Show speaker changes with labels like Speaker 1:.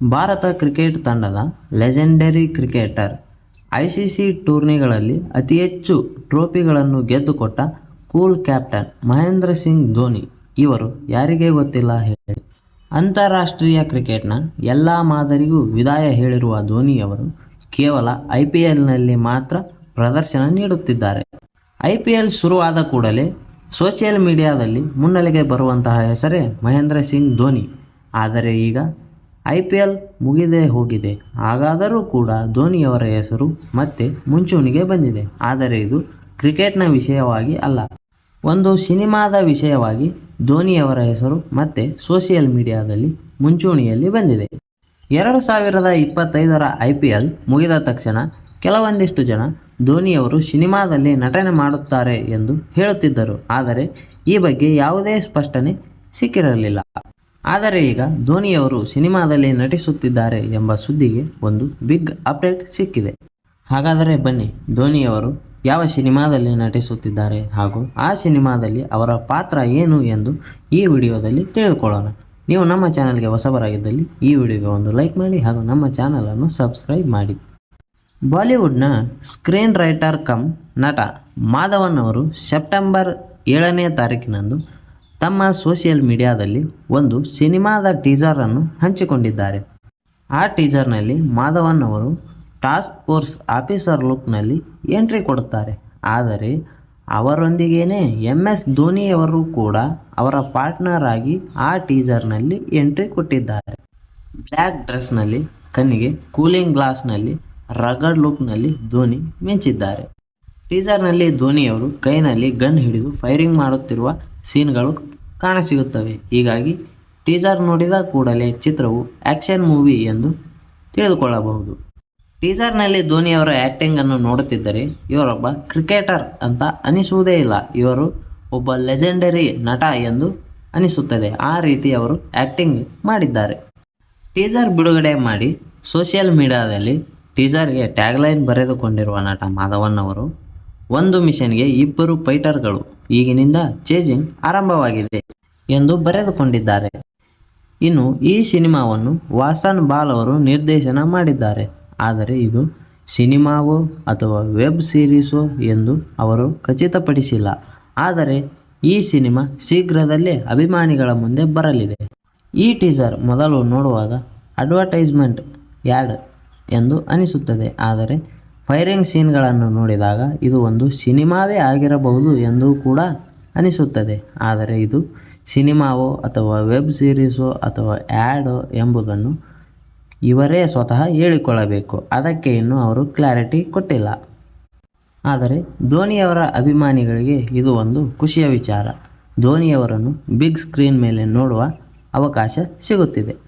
Speaker 1: Bharat cricket ತಂಡದ legendary cricketer ICC ಟೂರ್ನಿಗಳಲ್ಲಿ ಅತಿ ಹೆಚ್ಚು ಟ್ರೋಫಿಗಳನ್ನು ಗೆದ್ದುಕೊಟ್ಟ ಕೂಲ್ ಕ್ಯಾಪ್ಟನ್ ಮಹೇಂದ್ರ ಸಿಂಗ್ ಧೋನಿ. ಇವರು ಯಾರಿಗೆ ಗೊತ್ತಿಲ್ಲ ಹೇಳಿ. ಅಂತಾರಾಷ್ಟ್ರೀಯ ಕ್ರಿಕೆಟ್ನ ಎಲ್ಲ ಮಾದರಿಗೂ ವಿದಾಯ ಹೇಳಿರುವ ಧೋನಿಯವರು ಕೇವಲ ಐ ಪಿ ಎಲ್ನಲ್ಲಿ ಮಾತ್ರ ಪ್ರದರ್ಶನ ನೀಡುತ್ತಿದ್ದಾರೆ. ಐ ಪಿ ಎಲ್ ಶುರುವಾದ ಕೂಡಲೇ ಸೋಷಿಯಲ್ ಮೀಡಿಯಾದಲ್ಲಿ ಮುನ್ನೆಲೆಗೆ ಬರುವಂತಹ ಹೆಸರೇ ಮಹೇಂದ್ರ ಸಿಂಗ್ ಧೋನಿ. ಆದರೆ ಈಗ ಐ ಪಿ ಎಲ್ ಮುಗಿದೇ ಹೋಗಿದೆ. ಹಾಗಾದರೂ ಕೂಡ ಧೋನಿಯವರ ಹೆಸರು ಮತ್ತೆ ಮುಂಚೂಣಿಗೆ ಬಂದಿದೆ. ಆದರೆ ಇದು ಕ್ರಿಕೆಟ್ನ ವಿಷಯವಾಗಿ ಅಲ್ಲ. ಒಂದು ಸಿನಿಮಾದ ವಿಷಯವಾಗಿ ಧೋನಿಯವರ ಹೆಸರು ಮತ್ತೆ ಸೋಷಿಯಲ್ ಮೀಡಿಯಾದಲ್ಲಿ ಮುಂಚೂಣಿಯಲ್ಲಿ ಬಂದಿದೆ. ಎರಡು ಸಾವಿರದ ಇಪ್ಪತ್ತೈದರ ಐ ಪಿ ಎಲ್ ಮುಗಿದ ತಕ್ಷಣ ಕೆಲವೊಂದಿಷ್ಟು ಜನ ಧೋನಿಯವರು ಸಿನಿಮಾದಲ್ಲಿ ನಟನೆ ಮಾಡುತ್ತಾರೆ ಎಂದು ಹೇಳುತ್ತಿದ್ದರು. ಆದರೆ ಈ ಬಗ್ಗೆ ಯಾವುದೇ ಸ್ಪಷ್ಟನೆ ಸಿಕ್ಕಿರಲಿಲ್ಲ. ಆದರೆ ಈಗ ಧೋನಿಯವರು ಸಿನಿಮಾದಲ್ಲಿ ನಟಿಸುತ್ತಿದ್ದಾರೆ ಎಂಬ ಸುದ್ದಿಗೆ ಒಂದು ಬಿಗ್ ಅಪ್ಡೇಟ್ ಸಿಕ್ಕಿದೆ. ಹಾಗಾದರೆ ಬನ್ನಿ, ಧೋನಿಯವರು ಯಾವ ಸಿನಿಮಾದಲ್ಲಿ ನಟಿಸುತ್ತಿದ್ದಾರೆ ಹಾಗೂ ಆ ಸಿನಿಮಾದಲ್ಲಿ ಅವರ ಪಾತ್ರ ಏನು ಎಂದು ಈ ವಿಡಿಯೋದಲ್ಲಿ ತಿಳಿದುಕೊಳ್ಳೋಣ. ನೀವು ನಮ್ಮ ಚಾನಲ್ಗೆ ಹೊಸಬರಾಗಿದ್ದಲ್ಲಿ ಈ ವಿಡಿಯೋಗೆ ಒಂದು ಲೈಕ್ ಮಾಡಿ ಹಾಗೂ ನಮ್ಮ ಚಾನಲನ್ನು ಸಬ್ಸ್ಕ್ರೈಬ್ ಮಾಡಿ. ಬಾಲಿವುಡ್ನ ಸ್ಕ್ರೀನ್ ರೈಟರ್ ಕಮ್ ನಟ ಮಾಧವನ್ ಅವರು ಸೆಪ್ಟೆಂಬರ್ ಏಳನೇ ತಾರೀಕಿನಂದು ತಮ್ಮ ಸೋಷಿಯಲ್ ಮೀಡಿಯಾದಲ್ಲಿ ಒಂದು ಸಿನಿಮಾದ ಟೀಸರನ್ನು ಹಂಚಿಕೊಂಡಿದ್ದಾರೆ. ಆ ಟೀಸರ್ನಲ್ಲಿ ಮಾಧವನ್ ಅವರು ಟಾಸ್ಕ್ ಫೋರ್ಸ್ ಆಫೀಸರ್ ಲುಕ್ನಲ್ಲಿ ಎಂಟ್ರಿ ಕೊಡುತ್ತಾರೆ. ಆದರೆ ಅವರೊಂದಿಗೇನೆ ಎಂ ಎಸ್ ಧೋನಿಯವರು ಕೂಡ ಅವರ ಪಾರ್ಟ್ನರ್ ಆಗಿ ಆ ಟೀಸರ್ನಲ್ಲಿ ಎಂಟ್ರಿ ಕೊಟ್ಟಿದ್ದಾರೆ. ಬ್ಲ್ಯಾಕ್ ಡ್ರೆಸ್ನಲ್ಲಿ, ಕಣ್ಣಿಗೆ ಕೂಲಿಂಗ್ ಗ್ಲಾಸ್ನಲ್ಲಿ, ರಗಡ್ ಲುಕ್ನಲ್ಲಿ ಧೋನಿ ಮಿಂಚಿದ್ದಾರೆ. ಟೀಸರ್ನಲ್ಲಿ ಧೋನಿಯವರು ಕೈನಲ್ಲಿ ಗನ್ ಹಿಡಿದು ಫೈರಿಂಗ್ ಮಾಡುತ್ತಿರುವ ಸೀನ್ಗಳು ಕಾಣಸಿಗುತ್ತವೆ. ಹೀಗಾಗಿ ಟೀಸರ್ ನೋಡಿದ ಕೂಡಲೇ ಚಿತ್ರವು ಆ್ಯಕ್ಷನ್ ಮೂವಿ ಎಂದು ತಿಳಿದುಕೊಳ್ಳಬಹುದು. ಟೀಸರ್ನಲ್ಲಿ ಧೋನಿಯವರ ಆ್ಯಕ್ಟಿಂಗನ್ನು ನೋಡುತ್ತಿದ್ದರೆ ಇವರೊಬ್ಬ ಕ್ರಿಕೆಟರ್ ಅಂತ ಅನಿಸುವುದೇ ಇಲ್ಲ. ಇವರು ಒಬ್ಬ ಲೆಜೆಂಡರಿ ನಟ ಎಂದು ಅನಿಸುತ್ತದೆ. ಆ ರೀತಿ ಅವರು ಆ್ಯಕ್ಟಿಂಗ್ ಮಾಡಿದ್ದಾರೆ. ಟೀಸರ್ ಬಿಡುಗಡೆ ಮಾಡಿ ಸೋಷಿಯಲ್ ಮೀಡಿಯಾದಲ್ಲಿ ಟೀಸರ್ಗೆ ಟ್ಯಾಗ್ಲೈನ್ ಬರೆದುಕೊಂಡಿರುವ ನಟ ಮಾಧವನ್ ಅವರು ಒಂದು ಮಿಷನ್ಗೆ ಇಬ್ಬರು ಫೈಟರ್ಗಳು ಈಗಿನಿಂದ ಚೇಜಿಂಗ್ ಆರಂಭವಾಗಿದೆ ಎಂದು ಬರೆದುಕೊಂಡಿದ್ದಾರೆ. ಇನ್ನು ಈ ಸಿನಿಮಾವನ್ನು ವಾಸನ್ ಬಾಲ್ ಅವರು ನಿರ್ದೇಶನ ಮಾಡಿದ್ದಾರೆ. ಆದರೆ ಇದು ಸಿನಿಮಾವೋ ಅಥವಾ ವೆಬ್ ಸೀರೀಸೋ ಎಂದು ಅವರು ಖಚಿತಪಡಿಸಿಲ್ಲ. ಆದರೆ ಈ ಸಿನಿಮಾ ಶೀಘ್ರದಲ್ಲೇ ಅಭಿಮಾನಿಗಳ ಮುಂದೆ ಬರಲಿದೆ. ಈ ಟೀಸರ್ ಮೊದಲು ನೋಡುವಾಗ ಅಡ್ವರ್ಟೈಸ್ಮೆಂಟ್ ಯಾಡ್ ಎಂದು ಅನಿಸುತ್ತದೆ. ಆದರೆ ಫೈರಿಂಗ್ ಸೀನ್ಗಳನ್ನು ನೋಡಿದಾಗ ಇದು ಒಂದು ಸಿನಿಮಾವೇ ಆಗಿರಬಹುದು ಎಂದು ಕೂಡ ಅನಿಸುತ್ತದೆ. ಆದರೆ ಇದು ಸಿನಿಮಾವೋ ಅಥವಾ ವೆಬ್ ಸೀರೀಸೋ ಅಥವಾ ಆ್ಯಡೋ ಎಂಬುದನ್ನು ಇವರೇ ಸ್ವತಃ ಹೇಳಿಕೊಳ್ಳಬೇಕು. ಅದಕ್ಕೆ ಇನ್ನೂ ಅವರು ಕ್ಲಾರಿಟಿ ಕೊಟ್ಟಿಲ್ಲ. ಆದರೆ ಧೋನಿಯವರ ಅಭಿಮಾನಿಗಳಿಗೆ ಇದು ಒಂದು ಖುಷಿಯ ವಿಚಾರ. ಧೋನಿಯವರನ್ನು ಬಿಗ್ ಸ್ಕ್ರೀನ್ ಮೇಲೆ ನೋಡುವ ಅವಕಾಶ ಸಿಗುತ್ತಿದೆ.